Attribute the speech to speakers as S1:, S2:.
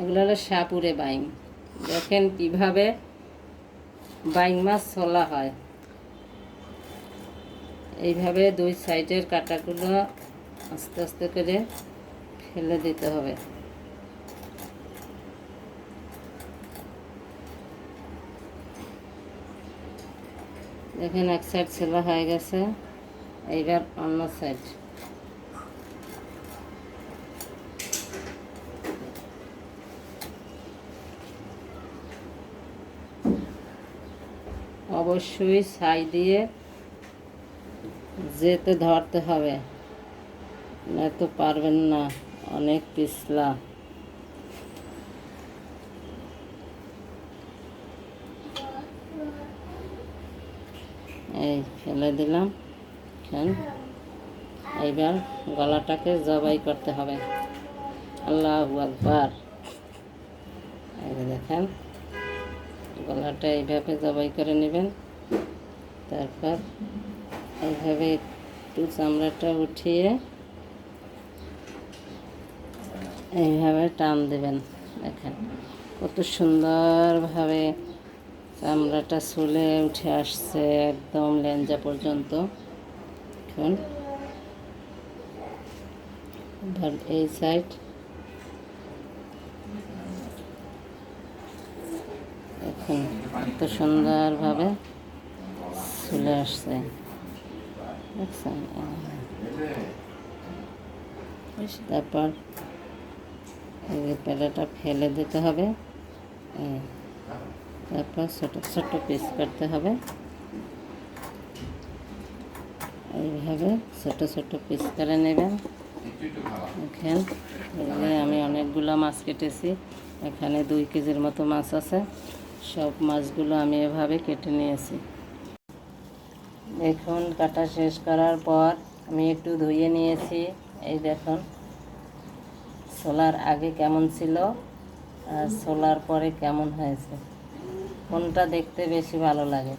S1: এগুলো হলো সাপুরে বাইং। দেখেন কীভাবে বাইং মাছ ছোলা হয়। এইভাবে দুই সাইডের কাটাগুলো আস্তে আস্তে করে ফেলে দিতে হবে। দেখেন এক সাইড ছোলা হয়ে গেছে, এইবার অন্য সাইড অবশ্যই ছাই দিয়ে যেতে ধরতে হবে। না তো পারবেন না, অনেক পিছলা। এই ফেলে দিলাম এইবার গলাটাকে জবাই করতে হবে। আল্লাহ আকবার। এই দেখেন। গলাটা এইভাবে জবাই করে নেবেন। তারপর এইভাবে একটু চামড়াটা উঠিয়ে এইভাবে টান দেবেন। দেখেন কত সুন্দরভাবে চামড়াটা চুলে উঠে আসছে একদম লেঞ্জা পর্যন্ত। এখন এই সাইড এখন কত সুন্দরভাবে চলে আসছে। দেখছেন? তারপর পেলাটা ফেলে দিতে হবে। তারপর ছোট ছোট পিস করতে হবে। এইভাবে ছোট ছোট পিস করে নেবেন। এখানে আমি অনেকগুলো মাছ কেটেছি। এখানে দুই কেজির মতো মাছ আছে। সব মাছগুলো আমি এভাবে কেটে নিয়েছি। দেখুন কাটা শেষ করার পর আমি একটু ধুয়ে নিয়েছি। এই দেখুন, সোলার আগে কেমন ছিল আর সোলার পরে কেমন হয়েছে। কোনটা দেখতে বেশি ভালো লাগে?